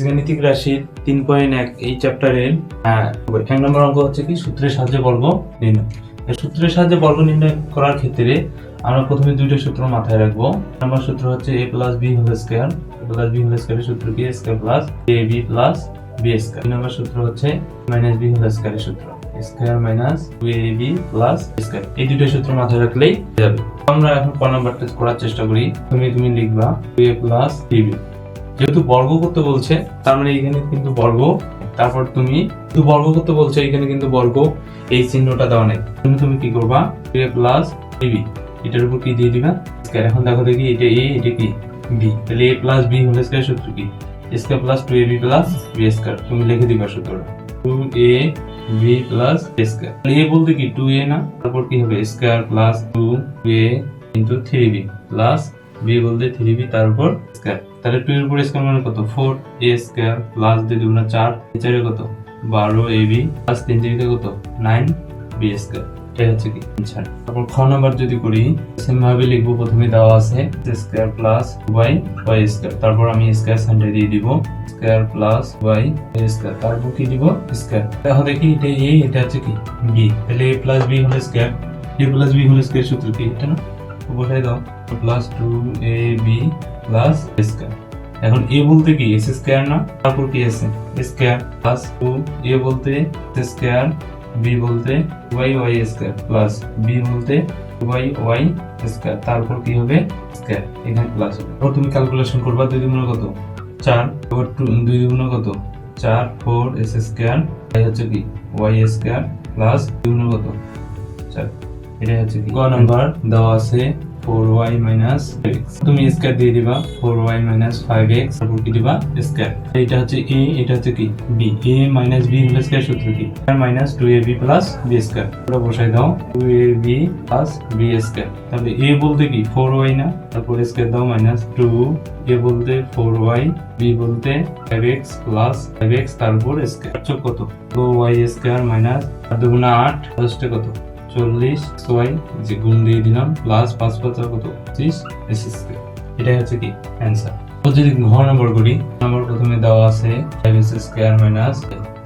বীজগাণিতিক রাশির তিন পয়েন্ট এক এই চ্যাপ্টারের এক নম্বর অঙ্ক হচ্ছে কি? সূত্রের সাহায্যে বর্গ নির্ণয়। সূত্রের সাহায্যে বর্গ নির্ণয় করার ক্ষেত্রে আমরা প্রথমে দুইটা সূত্র মাথায় রাখব। নম্বর সূত্র হচ্ছে a plus b whole square a plus b whole স্কোয়ারের সূত্র কি? Square plus a b plus b square number সূত্র হচ্ছে মাইনাস বি হোল স্কোয়ারের সূত্র square minus two a b plus square এই দুটো সূত্র মাথায় রাখলেই যাবে। আমরা এখন ক নাম্বারটা করার চেষ্টা করি। তুমি তুমি লিখবা টু এ প্লাস বি যেহেতু বর্গ করতে বলছে, তার মানে এখানে কিন্তু বর্গ, তারপর তুমি শুধু বর্গ করতে বলছে এখানে কিন্তু বর্গ, এই চিহ্নটা দেওয়া নেই। তুমি তুমি কি করবা? এ প্লাস বি এটার উপর কি দিয়ে দিবা? এখন দেখো দেখি, এটা এ এটা কি? বি তাহলে a plus b whole square সূত্র কি? Square plus two a b plus b square তুমি লিখে দিবা সূত্রটা two a b plus square a বলতে কি? টু এ না? তারপর কি হবে? Square plus two a into three b plus b বলতে থ্রি বি তার উপর স্কয়ার তাহলে টু এর উপর স্কয়ার মানে কত? ফোর এ স্কয়ার প্লাস দুই দুগুণা চার চারে কত? বারো এ বি প্লাস তিন তিরিকে কত? নাইন বি স্কয়ার এটা হচ্ছে কি? অ্যান্সার তারপর খ নাম্বার যদি করি সেম ভাবে প্রথমে দেওয়া আছে স্কয়ার প্লাস ওয়াই স্কয়ার তারপর আমি স্কয়ার সেন্টার দিয়ে দিব স্কয়ার প্লাস ওয়াই স্কয়ার তারপর কি দিব? স্কয়ার দেখো দেখি, এটা এ এটা হচ্ছে কি? বি তাহলে a plus b whole square a plus b whole square সূত্র কি? এটা না? বসাই দাও plus two a b plus square এখন এ বলতে কি? এস স্কয়ার না? তারপর কি আছে? স্কয়ার প্লাস টু এ বলতে স্কয়ার বি বলতে y y square plus b বলতে ওয়াই ওয়াই স্কয়ার তারপর কি হবে? স্কয়ার এখানে প্লাস হবে। তুমি ক্যালকুলেশন করবা দুই দুগুণ কত? চার, এবার টু, দুই দুগুণ কত? চার ফোর এস স্কয়ার তাই হচ্ছে কি? ওয়াই স্কয়ার প্লাস দুই গুণ কত? চার। এটা হচ্ছে ক? নাম্বার, দেওয়া আছে ফোর ওয়াই মাইনাস তুমি স্কয়ার দিয়ে দিবা four y minus five x তারপর কি দিবা? স্কয়ার এটা হচ্ছে এ এটা হচ্ছে কি? B a minus b whole square সূত্র কি? Minus two a b plus b square পুরো বসাই দাও two a b plus b square তাহলে এ বলতে কি? ফোর ওয়াই না? তারপর স্কয়ার দাও মাইনাস টু এ বলতে ফোর ওয়াই বি বলতে five x plus five x তারপর স্কয়ার কত? টু ওয়াই স্কয়ার মাইনাস দুগুণা আট কত? চল্লিশ ওয়াই যে গুণ দিয়ে দিলাম প্লাস পাঁচ পাঁচ কত? পঁচিশ এটাই হচ্ছে কি? অ্যান্সার যদি ঘ নম্বর করি নম্বর প্রথমে দেওয়া আছে ফাইভ এস স্কয়ার মাইনাস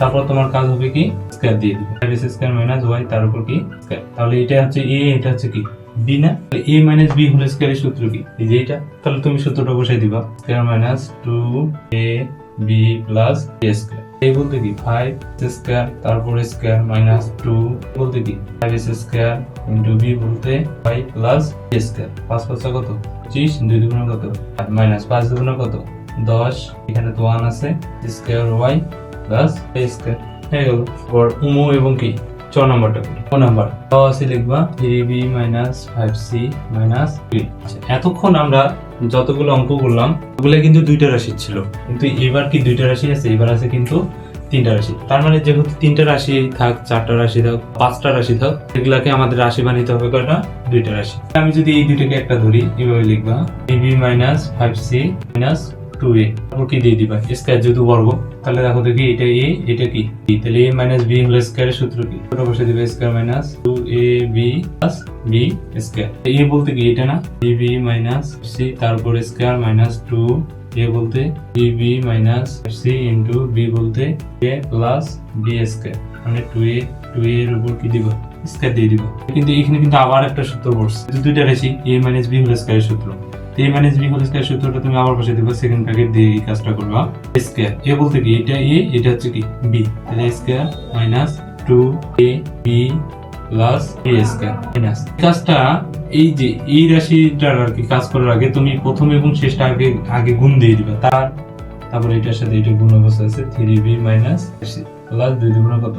তারপর তোমার কাজ হবে কি? স্কয়ার দিয়ে দিবে। Five s square minus y তার উপর কি? স্কয়ার তাহলে এটা হচ্ছে এ এটা হচ্ছে কি? বি না? এ মাইনাস বি হোল স্কয়ারের সূত্র কি? এই যে এটা, তাহলে তুমি সূত্রটা বসাই দিবা। Square minus two a b plus a square এই বলতে কি ফাইভ স্কয়ার তারপর স্কয়ার মাইনাস টু বলতে কি five s square into b বলতে ফাইভ প্লাস স্কয়ার পাঁচ পাঁচটা কত? পঁচিশ দুই দুগুণ কত? আর মাইনাস পাঁচ দুগুণ কত? দশ, এখানে তো ওয়ান আছে স্কয়ার ওয়াই প্লাস স্কয়ার হয়ে গেল। ফর উমো এবং কি? ছ নাম্বারটা ছ নাম্বার আছে লিখবা b minus five c minus এতক্ষণ আমরা যতগুলো অঙ্ক করলাম, ওগুলো কিন্তু দুইটা রাশি ছিল। কিন্তু এবার কি দুইটা রাশি আছে? এবার আছে কিন্তু তিনটা রাশি। তার মানে যেহেতু তিনটা রাশি থাক, চারটা রাশি থাক, পাঁচটা রাশি থাক, এগুলাকে আমাদের রাশি বানাইতে হবে কয়টা? দুইটা রাশি। আমি যদি এই দুইটাকে একটা ধরি, এভাবে লিখবা b minus five c minus two a তারপর কি দিয়ে দিবা? স্কয়ার যেহেতু বর্গ, তাহলে দেখো দেখি এটা এ এটা কি? তাহলে এ মাইনাস বি হলো স্কয়ারের সূত্র কি? ওটা বসে দিবে square minus two a b plus b square a বলতে কি এটা না? বি বি মাইনাস সি তারপর স্কয়ার মাইনাস টু এ বলতে b b minus c into b বলতে এ প্লাস বি স্কয়ার মানে টু এ টু এর উপর কি দিব? স্কয়ার দিয়ে দিব। কিন্তু এখানে কিন্তু আবার একটা সূত্র পড়ছে। দুইটা রাশি এ মাইনাস বি হোল স্কয়ারের সূত্র। A minus b whole square সূত্রটা তুমি আবার সেকেন্ড ব্র্যাকেট দিয়ে এই কাজটা স্কয়ার এ বলতে কি? এটা এ এটা হচ্ছে কি? বি তাহলে square minus two a b plus a square minus কাজটা, এই যে এই রাশিটার আর কি কাজ করার আগে তুমি প্রথম এবং শেষটা আগে আগে গুণ দিয়ে দিবা। তার, তারপরে এটার সাথে এটা গুণ অবস্থা আছে থ্রি বি মাইনাস প্লাস দুই দুগুণ কত?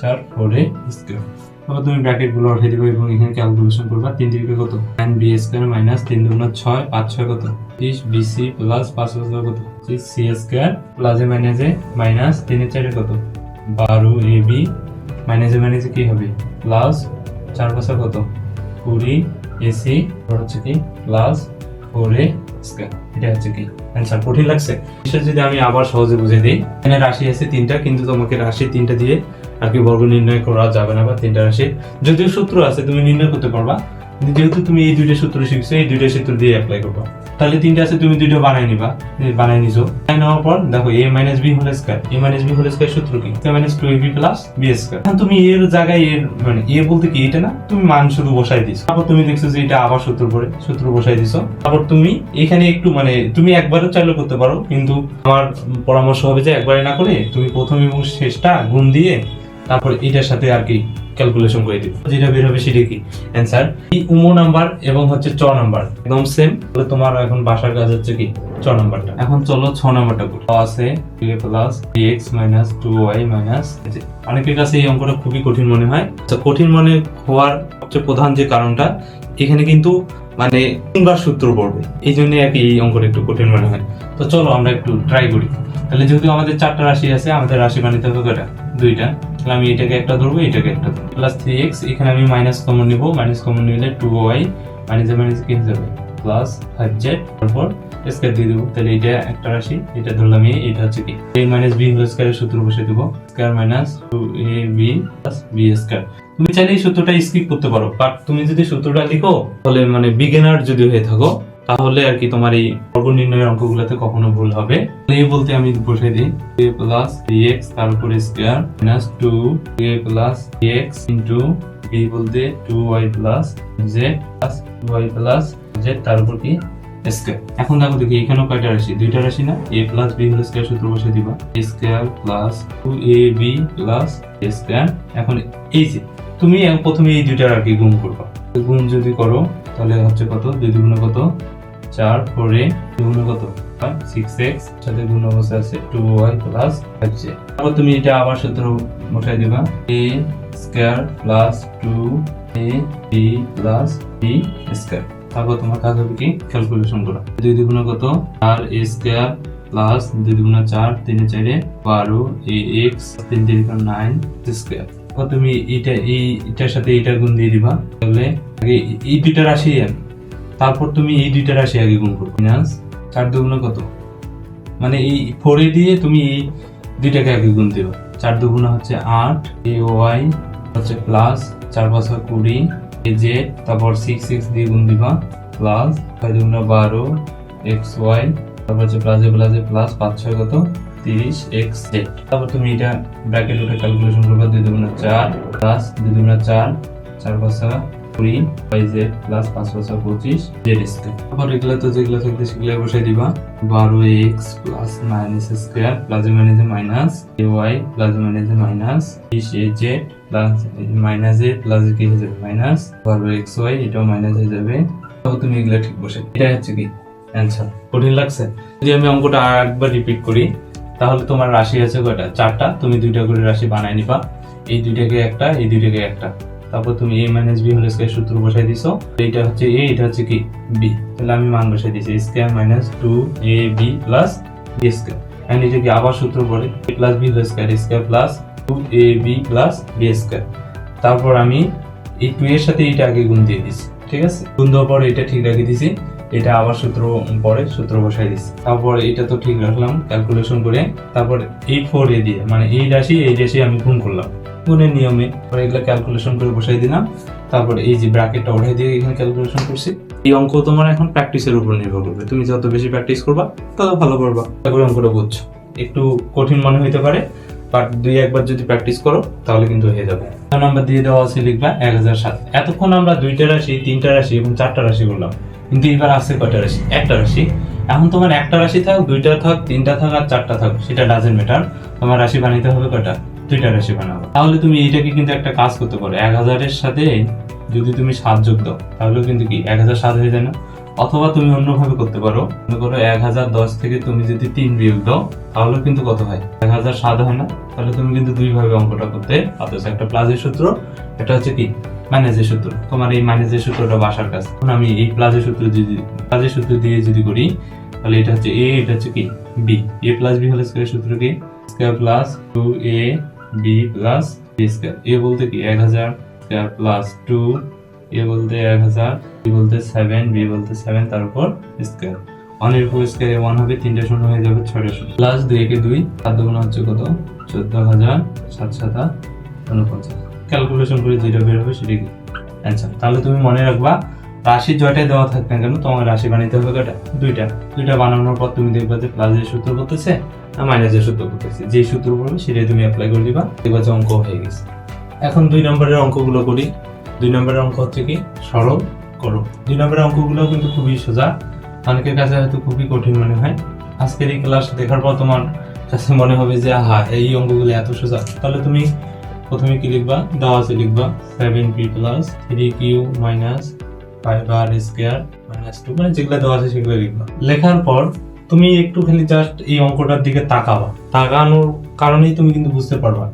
চার ফোর এ স্কয়ার তারপর তুমি ব্র্যাকেটগুলো উঠে দিবে এবং এখানে ক্যালকুলেশন করবা তিন তিরিকে কত? নাইন বি স্কয়ার মাইনাস তিন দুগুণ ছয়, পাঁচ, ছয় কত? ত্রিশ বিসি প্লাস পাঁচ পাঁচ কত? সি স্কয়ার প্লাসে মাইনাসে মাইনাস তিনের চারে কত? বারো এ বি মাইনাসে মাইনাসে কি হবে? প্লাস চার পাঁচা কত? কুড়ি এসি হচ্ছে কি? প্লাস ফোর এ স্কয়ার এটা হচ্ছে কি? অ্যান্সার কঠিন লাগছে। যদি আমি আবার সহজে বুঝে দিই, এখানে রাশি আছে তিনটা, কিন্তু তোমাকে রাশি তিনটা দিয়ে আর বর্গ নির্ণয় করা যাবে না বা তিনটা রাশি। যদিও সূত্র আছে, তুমি নির্ণয় করতে পারবা। যেহেতু তুমি এই দুইটা সূত্র শিখছো, এই দুইটা সূত্র দিয়ে অ্যাপ্লাই করবা। তাহলে তিনটা আছে, তুমি দুইটা বানাই নিবা বানাই নিছো। বানাই নেওয়ার পর, দেখো a minus b whole square a minus b whole square সূত্র কি? A minus two b plus b square এখন তুমি এর জায়গায় এর মানে এ বলতে কি এটা না? তুমি মান শুধু বসাই দিছো। তারপর তুমি দেখছ যে এটা আবার সূত্র পড়ে, সূত্র বসাই দিছো। তারপর তুমি এখানে একটু মানে তুমি একবারও চাইলে করতে পারো, কিন্তু আমার পরামর্শ হবে যে একবারে না করে তুমি প্রথম এবং শেষটা গুণ দিয়ে তারপর এটার সাথে আর কি ক্যালকুলেশন করে দিবে। যেটা বের হবে সেটা কি? অ্যান্সার এই উমো নাম্বার এবং হচ্ছে চ নাম্বার একদম সেম তাহলে তোমার এখন বাসার কাজ হচ্ছে কি? চ নাম্বারটা এখন চলো ছ নাম্বারটা করি। আছে plus x minus two y minus অনেকের কাছে এই অঙ্কটা খুবই কঠিন মনে হয়। তো কঠিন মনে হওয়ার সবচেয়ে প্রধান যে কারণটা, এখানে কিন্তু মানে তিনবার সূত্র পড়বে। এই জন্য আর কি এই অঙ্কটা একটু কঠিন মনে হয়। তো চলো আমরা একটু ট্রাই করি। তাহলে যেহেতু আমাদের চারটা রাশি আছে, আমাদের রাশি বানাতে হবে কয়টা? দুইটা। তাহলে আমি এটাকে একটা ধরবো, এটাকে একটা ধরবো। প্লাস থ্রি এক্স এখানে আমি মাইনাস কমন নিবো মাইনাস কমন নিলে টু ওয়াই মাইনাস মাইনাস কি যাবে প্লাস ফাইভ জেড তারপর স্কয়ার দিয়ে দেবো। তাহলে এটা একটা রাশি, এটা ধরলাম এ, এটা হচ্ছে কি এ মাইনাস বি হোল স্কয়ারের সূত্র বসে দেবো। Square minus two a b plus b square তুমি চাইলে এই সূত্রটা স্কিপ করতে পারো বাট তুমি যদি সূত্রটা লিখো, তাহলে মানে বিগিনার যদি হয়ে থাকো তাহলে আর কি তোমার এই বর্গ নির্ণয়ের অঙ্কগুলোতে কখনো ভুল হবে। এ বলতে আমি বসে দিই। এ প্লাস এক্স তার উপরে square minus two a plus x into b বলতে two y plus z plus two y plus z তার উপর কি? স্কয়ার এখন দেখো দেখি, এখানেও কয়টা রাশি? দুইটা রাশি না? A plus b whole square সূত্র বসে দিবা। A square plus two a b plus square এখন এই যে, তুমি প্রথমে এই দুইটার আর কি গুণ করবা। গুণ যদি করো, তাহলে হচ্ছে কত? দুই দুগুণ কত? চার ফোরে দুগুণ কত? সিক্স এক্স সাথে গুণ অবস্থা আছে two y plus five z তারপর তুমি এটা আবার সূত্র বসাই দিবা। A square plus two a b plus b square তারপর তোমার কাজ হবে কি? ক্যালকুলেশন করা। দুই দুগুণ কত? আর এ স্কয়ার প্লাস দুই দুগুণ চার, তিনে চারে বারো এ এক্স তিন তিন নাইন স্কয়ার তুমি এটা এই এটার সাথে এটা গুণ দিয়ে দিবা। তাহলে আগে এই দুইটা রাশি তারপর তুমি এই দুইটা রাশি আগে গুণ করবে। মাইনাস চার দুগুণ কত? মানে এই ফোরে দিয়ে তুমি এই দুইটাকে আগে গুণ দিবা। চার দুগুণ হচ্ছে আট, এ, ওয়াই, হচ্ছে প্লাস চার পাঁচা কুড়ি, এ, জে, তারপর সিক্স সিক্স দিয়ে গুণ দিবা। প্লাস ছয় দুগুণ বারো, এক্স, ওয়াই, তারপর হচ্ছে প্লাসে প্লাসে প্লাস পাঁচ ছয় কত? তিরিশ এক্স জেড তারপর তুমি এটা ব্র্যাকেট ওটা ক্যালকুলেশন করবা, দুই চার প্লাস দুই চার চার পাঁচা কুড়ি জেড প্লাস পাঁচ পাঁচা পঁচিশ জেড স্কোয়ার এগুলো তো যেগুলো থাকবে সেগুলো বসাই দিবা। বারো x plus nine s square plus মাইনাসে মাইনাস এ ওয়াই প্লাস মাইনাসে মাইনাস বিশ a z plus minus a plus কি হয়ে যাবে? মাইনাস বারো এক্স ওয়াই এটাও মাইনাস হয়ে যাবে। তুমি এগুলো ঠিক বসে এটা হচ্ছে কি? অ্যান্সার কঠিন লাগছে। যদি আমি অঙ্কটা আর একবার রিপিট করি তাহলে তোমার রাশি আছে কয়টা? চারটা। তুমি দুইটা করে রাশি বানাই নিবা। এই দুইটাকে একটা, এই দুইটাকে একটা। তারপর তুমি a minus b whole square সূত্র বসাই দিছো। এইটা হচ্ছে এ এটা হচ্ছে কি? বি তাহলে আমি মান বসাই দিয়েছি। Square minus two a b plus b square and এটা কি আবার সূত্র পড়ে? A plus b whole square square plus two a b plus b square তারপর আমি এই টু এর সাথে এইটা আগে গুণ দিয়ে দিছি। ঠিক আছে? গুণ দেওয়ার পর এটা ঠিক রেখে দিছি। এটা আবার সূত্র পরে, সূত্র বসাই দিছি। তারপর এটা তো ঠিক রাখলাম ক্যালকুলেশন করে তারপর এই ফোর এ দিয়ে মানে এই রাশি এই রাশি আমি গুণ করলাম, গুণের নিয়মে। পরে এগুলো ক্যালকুলেশন করে বসাই দিলাম, তারপর এই যে ব্র্যাকেটটা উঠাই দিয়ে এখানে ক্যালকুলেশন করছি। এই অঙ্ক তোমার এখন প্র্যাকটিসের উপর নির্ভর করবে। তুমি যত বেশি প্র্যাকটিস করবা, তত ভালো করবা। তারপরে অঙ্কটা বুঝছ। একটু কঠিন মনে হইতে পারে বাট দুই একবার যদি প্র্যাকটিস করো, তাহলে কিন্তু হয়ে যাবে। নাম্বার দিয়ে দেওয়া আছে লিখবা এক হাজার সাত। এতক্ষণ আমরা দুইটা রাশি, তিনটা রাশি এবং চারটা রাশি করলাম। কিন্তু এবার আছে কয়টা রাশি? একটা রাশি। এখন তোমার একটা রাশি থাক, দুইটা থাক, তিনটা থাক আর চারটা থাক, সেটা ডাজেন্ট ম্যাটার তোমার রাশি বানাইতে হবে কয়টা? দুইটা রাশি বানাবো। তাহলে তুমি এইটাকে কিন্তু একটা কাজ করতে পারো। এক হাজারের সাথে যদি তুমি সাত যোগ দাও, তাহলেও কিন্তু কি? এক হাজার সাত হয়ে যায় না। অথবা তুমি অন্যভাবে করতে পারো। মনে করো এক হাজার দশ থেকে তুমি যদি তিন বিয়োগ দাও, তাহলেও কিন্তু কত হয়? এক হাজার সাত হয় না। তাহলে তুমি কিন্তু দুইভাবে অঙ্কটা করতে পারতেছো। একটা প্লাসের সূত্র, এটা হচ্ছে কি? মাইনাসের সূত্র, তোমার এই মাইনাসের সূত্রটা বাসার কাছে এখন আমি এই প্লাসের সূত্র যদি প্লাসের সূত্র দিয়ে যদি করি, তাহলে এটা হচ্ছে এ এটা হচ্ছে কি? B a plus b whole square সূত্র কি square plus two a b plus b square a বলতে কি? এক হাজার স্কয়ার প্লাস টু এ বলতে এক হাজার বি বলতে সেভেন বি বলতে সেভেন তার উপর স্কয়ার ওয়ানের উপর স্কয়ার ওয়ান হবে, তিনটে শূন্য হয়ে যাবে, ছয়টা শূন্য। প্লাস দুই একে দুই দুগুণ হচ্ছে কত? চোদ্দ হাজার সাত সাতা উনপঞ্চাশ। ক্যালকুলেশন করে যেটা বের হবে সেটা কি অ্যান্সার তাহলে তুমি মনে রাখবা, রাশি জয়টাই দেওয়া থাকবে না কেন, তোমাকে রাশি বানাইতে হবে কয়টা? দুইটা। দুইটা বানানোর পর তুমি দেখবে যে প্লাসের সূত্র করতেছে আর মাইনাসের সূত্র করতেছে। যে সূত্র পড়বে সেটাই তুমি অ্যাপ্লাই করে দিবা, দেখবা যে অঙ্ক হয়ে গেছে। এখন দুই নম্বরের অঙ্কগুলো করি। দুই নম্বরের অঙ্ক হচ্ছে কি? সরল করো দুই নম্বরের অঙ্কগুলো কিন্তু খুবই সোজা। অনেকের কাছে হয়তো খুবই কঠিন মনে হয়। আজকের এই ক্লাস দেখার পর তোমার কাছে মনে হবে যে হা এই অঙ্কগুলো এত সোজা। তাহলে তুমি প্রথমে কি লিখবা? দেওয়া আছে লিখবা seven p plus three q minus five r square minus two মানে যেগুলো দেওয়া আছে সেগুলো লিখবা। লেখার পর তুমি একটু খালি জাস্ট এই অঙ্কটার দিকে তাকাবা। তাকানোর কারণেই তুমি কিন্তু বুঝতে পারবা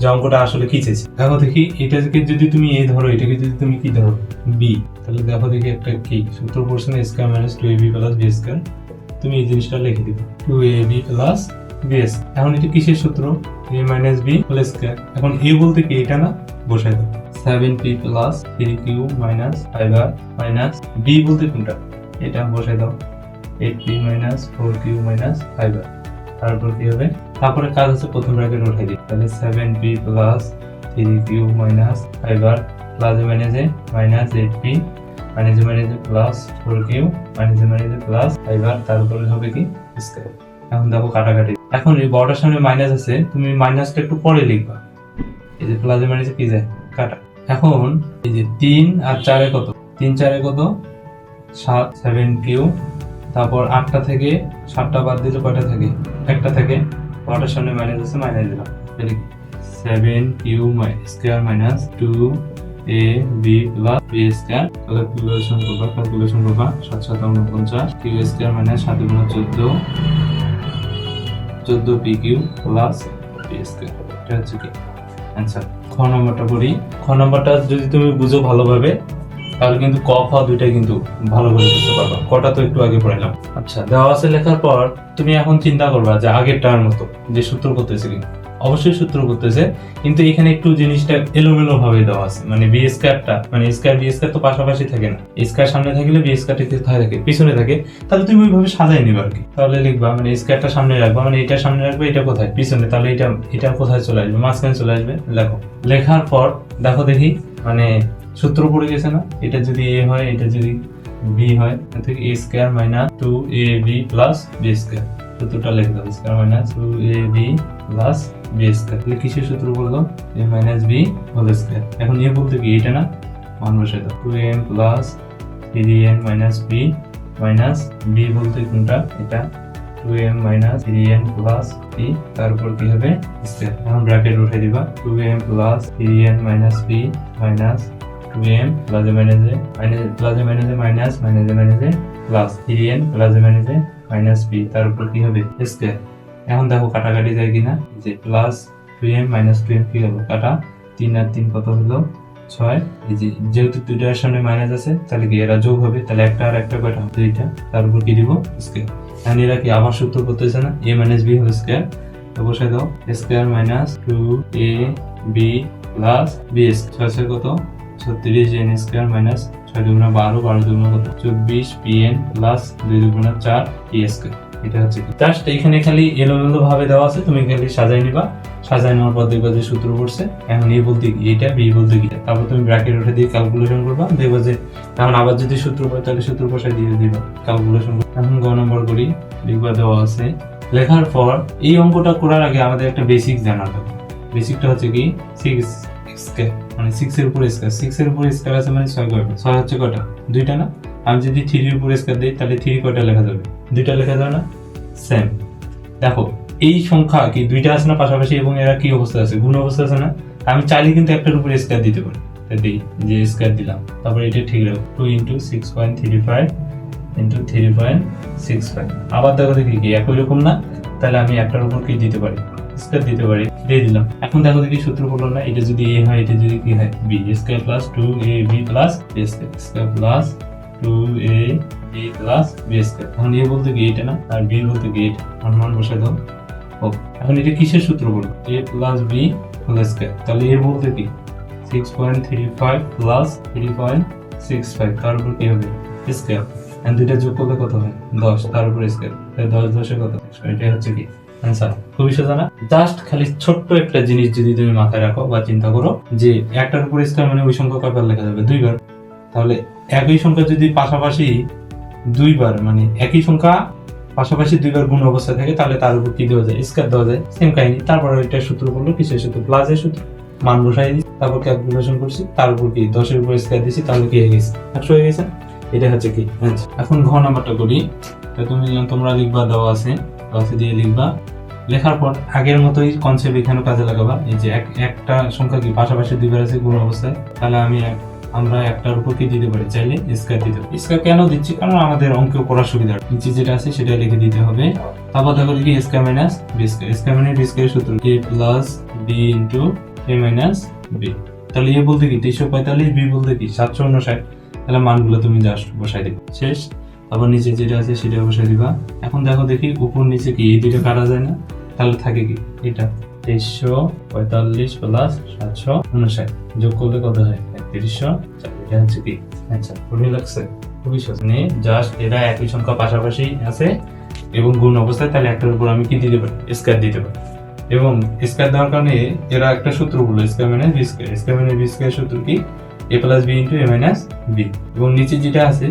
যে অঙ্কটা আসলে কি চেয়েছে দেখো দেখি, এটাকে যদি তুমি এই ধরো, এটাকে যদি তুমি কি ধরো? বি তাহলে দেখো দেখি একটা কি? সূত্র পড়ছে না square minus two a b plus b square তুমি এই জিনিসটা লিখে দিবে। Two a b plus b s এখন এটা কিসের সূত্র? A minus b whole square এখন এ বলতে কি এটা না? বসাই দাও। Seven p plus three q minus five r minus b বলতে কোনটা? এটা বসাই দাও। Eight p minus four q minus five r তারপর কি হবে? তারপরে কাজ হচ্ছে প্রথম ব্র্যাকেট উঠাই দিই তাহলে seven p plus three q minus five r plus মাইনাসে মাইনাস এইট পি মাইনাসে মাইনাসে প্লাস ফোর কিউ মাইনাসে মাইনাসে প্লাস ফাইভ আর তারপরে হবে কি? স্কোয়ার এখন দেখো কাটাকাটি। এখন এই বড়টার সামনে মাইনাস আছে, তুমি মাইনাসটা একটু পরে লিখবা। এই যে প্লাসে মাইনাসে কি যায় কাটা। এখন এই যে তিন আর চারে কত? তিন চারে কত? সাত সেভেন কিউ। তারপর আটটা থেকে সাতটা বাদ দিলে কয়টা থাকে? একটা থেকে। বড়টার সামনে মাইনাস আছে মাইনাস দিলাম। Seven q square minus two a b plus b square তাহলে ক্যালকুলেশন করবা ক্যালকুলেশন করবা, সাত সাত উনপঞ্চাশ কিউ স্কোয়ার মাইনাস সাত গুণ চোদ্দ। চোদ্দ পি প্লাস পি এটা হচ্ছে কি? অ্যান্সার খ নম্বরটা পড়ি। খ নম্বরটা যদি তুমি বুঝো ভালোভাবে, তাহলে কিন্তু ক, ফ দুইটাই কিন্তু ভালো করে বুঝতে পারবা। কটা তো একটু আগে পড়াইলাম আচ্ছা দেওয়া আছে লেখার পর তুমি এখন চিন্তা করবা যে আগেরটার মতো যে সূত্র করতেছে কিনা অবশ্যই সূত্র করতেছে। কিন্তু এখানে একটু জিনিসটা এলোমেলো ভাবে দেওয়া আছে। মানে বি স্কয়ারটা মানে স্কয়ার বি স্কয়ার তো পাশাপাশি থাকে না। স্কয়ার সামনে থাকলে বি স্কয়ারটা কোথায় থাকে, পিছনে থাকে। তাহলে তুমি ওইভাবে সাজাই নিবা আর কি। তাহলে লিখবা মানে স্কয়ারটা সামনে রাখবা মানে এটা সামনে রাখবে, এটা কোথায়? পিছনে। তাহলে এটা এটা কোথায় চলে আসবে? মাঝখানে চলে আসবে। লেখো লেখার পর, দেখো দেখি মানে সূত্র পড়ে গেছে না? এটা যদি এ হয়, এটা যদি বি হয় থেকে a square minus two a b plus b square সূত্রটা লিখে দাও square minus two a b plus b square তাহলে কিসের সূত্র বলল a minus b whole square এখন এ বলতে কি? এটা না? মান বসাই দাও two m plus three n minus b minus b বলতে কোনটা? এটা। Two m minus three n plus b তারপর কি হবে? স্কয়ার এখন ব্র্যাকেট উঠে দিবা। Two m plus three n minus b minus two m প্লাসে মাইনাসে মাইনাস প্লাসে মাইনাসে মাইনাস মাইনাস এ মাইনাসে মাইনাসে প্লাস থ্রি এন প্লাসে মাইনাসে মাইনাস বি তার উপর কি হবে? স্কয়ার এখন দেখো কাটাকাটি যায় কিনা? যে plus two m minus two m কি হলো? কাটা তিন আর তিন কত হলো? ছয়। এই যে যেহেতু দুইটার সামনে মাইনাস আছে, তাহলে কি এরা যোগ হবে? তাহলে একটা আর একটা কয়টা? দুইটা। তার উপর কি দিব? স্কয়ার এখন এরা কি আবার সূত্র করতেছে না? A minus b whole square তো বসাই দাও। Square minus two a b plus b ছয় ছয় কত? ছত্রিশ এন স্কোয়ার মাইনাস ছয় দুগুণা বারো বারো দুগুণা কত? চব্বিশ পি এন প্লাস দুই দুগুণা চার পি স্কোয়ার এটা হচ্ছে জাস্ট এখানে খালি এলোমেলো ভাবে দেওয়া আছে, তুমি খালি সাজাই নিবা। সাজাই নেওয়ার পর দেখবা যে সূত্র পড়ছে। এখন এ বলতে কি? এটা বি বলতে কি? তারপর তুমি ব্র্যাকেট উঠে দিয়ে ক্যালকুলেশন করবা। দেখবা যে এখন আবার যদি সূত্র পড়ে, তাহলে সূত্র বসাই দিয়ে দিবা। ক্যালকুলেশন এখন গ নম্বর করি। লিখবা দেওয়া আছে। লেখার পর এই অঙ্কটা করার আগে আমাদের একটা বেসিক জানা হবে। বেসিকটা হচ্ছে কি? সিক্স মানে সিক্স এর উপর স্কয়ার সিক্স এর উপর স্কয়ার আছে মানে ছয় কয়টা? ছয় হচ্ছে কয়টা? দুইটা না? আমি যদি থ্রির উপর স্কয়ার দিই, তাহলে থ্রি কয়টা লেখা যাবে? দুইটা লেখা যাবে না? সেম দেখো, এই সংখ্যা কি দুইটা আছে না পাশাপাশি এবং এরা কি অবস্থা আছে? গুণ অবস্থা আছে না? আমি চাইলে কিন্তু একটার উপর স্কয়ার দিতে পারি। দিই, যে স্কয়ার দিলাম। তারপর এটা ঠিক রাখো। Two into six point three five into three point six five আবার দেখো দেখি কি, একই রকম না? তাহলে আমি একটার উপর কি দিতে পারি? স্কয়ার দিতে পারি। দিয়ে দিলাম। এখন দেখো দেখি সূত্র বলল না, এটা যদি এ হয়, এটা যদি কি হয়? B square plus two a b plus square plus two a b plus b square এখন এ বলতে কি এটা না, আর বি বলতে কি এটা মান বসাই দাও। ও এখন এটা কিসের সূত্র বলব a plus b whole square তাহলে এ বলতে কি? Six point three five plus three point six five তার উপর কি হবে? স্কয়ার এন্ড দুইটা যোগ করলে কত হয়? দশ. তার উপর স্কয়ার দশ দশে কত? এটাই হচ্ছে কি? অ্যান্সার খুবই সোজা না জাস্ট খালি ছোট্ট একটা জিনিস যদি তুমি মাথায় রাখো বা চিন্তা করো, যে একটার উপর স্কয়ার মানে ওই সংখ্যা কয়বার লেখা যাবে দুইবার। তাহলে একই সংখ্যা যদি পাশাপাশি দুইবার মানে একই সংখ্যা, পাশাপাশি দুইবার গুণ অবস্থা থাকে, তাহলে তার উপর কি দেওয়া যায়? স্কয়ার দেওয়া যায়। সেম কাহিনী। তারপর এটা সূত্র বলল কিসের সূত্র প্লাসের সূত্র। মান বসাই দিই তারপর ক্যালকুলেশন করছি, তার উপর কি দশের উপর স্কয়ার দিচ্ছি তাহলে কি হয়ে গেছে? একশো হয়ে গেছে। এটা হচ্ছে কি? আচ্ছা এখন ঘ নাম্বারটা করি। তুমি তোমরা লিখবা, দেওয়া আছে, দেওয়া দিয়ে লিখবা। লেখার পর আগের মতোই কনসেপ্ট এখানে কাজে লাগাবা। এই যে এক, একটা সংখ্যা কি পাশাপাশি দুইবার আছে, গুণ অবস্থায়, তাহলে আমি আমরা একটার উপর কি দিতে পারি? চাইলে স্কয়ার দিতে পারি। স্কয়ার কেন দিচ্ছি? কারণ আমাদের অঙ্ক করার সুবিধা নিচে যেটা আছে সেটা লিখে দিতে হবে। তারপর দেখো কি square minus b square square minus b square সূত্র। A plus b into a minus b তাহলে এ বলতে কি? তিনশো পঁয়তাল্লিশ বি বলতে কি? সাতশো উনষাট তাহলে মানগুলো তুমি জাস্ট বসাই দিবে। শেষ। আবার নিচে যেটা আছে, সেটা বসাই দিবা। এখন দেখো দেখি উপর নিচে কি? এই দুইটা কাটা যায় না? তাহলে থাকে কি? এটা। তেইশশো পঁয়তাল্লিশ প্লাস সাতশো উনষাট যোগ করলে কত হয়? একত্রিশশো চার। এটা হচ্ছে কি? আচ্ছা খুবই লাগছে খুবই সহজ। মানে জাস্ট এরা একই সংখ্যা পাশাপাশি আছে এবং গুণ অবস্থায় তাহলে একটার উপর আমি কি দিতে পারি? স্কয়ার দিতে পারি। এবং স্কয়ার দেওয়ার কারণে এরা একটা সূত্র বলল square minus b square square minus b square সূত্র কি? A plus b into a minus b এবং নিচে যেটা আছে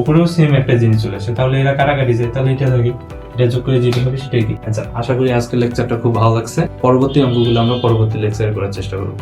উপরেও সেম একটা জিনিস চলে আসে। তাহলে এরা কাটাকাটি যায়। তাহলে এটা থাকে। এটা যোগ করে যেটা হবে সেটাই কি আচ্ছা আশা করি আজকের লেকচারটা খুব ভালো লাগছে। পরবর্তী অঙ্কগুলো আমরা পরবর্তী লেকচারে করার চেষ্টা করব।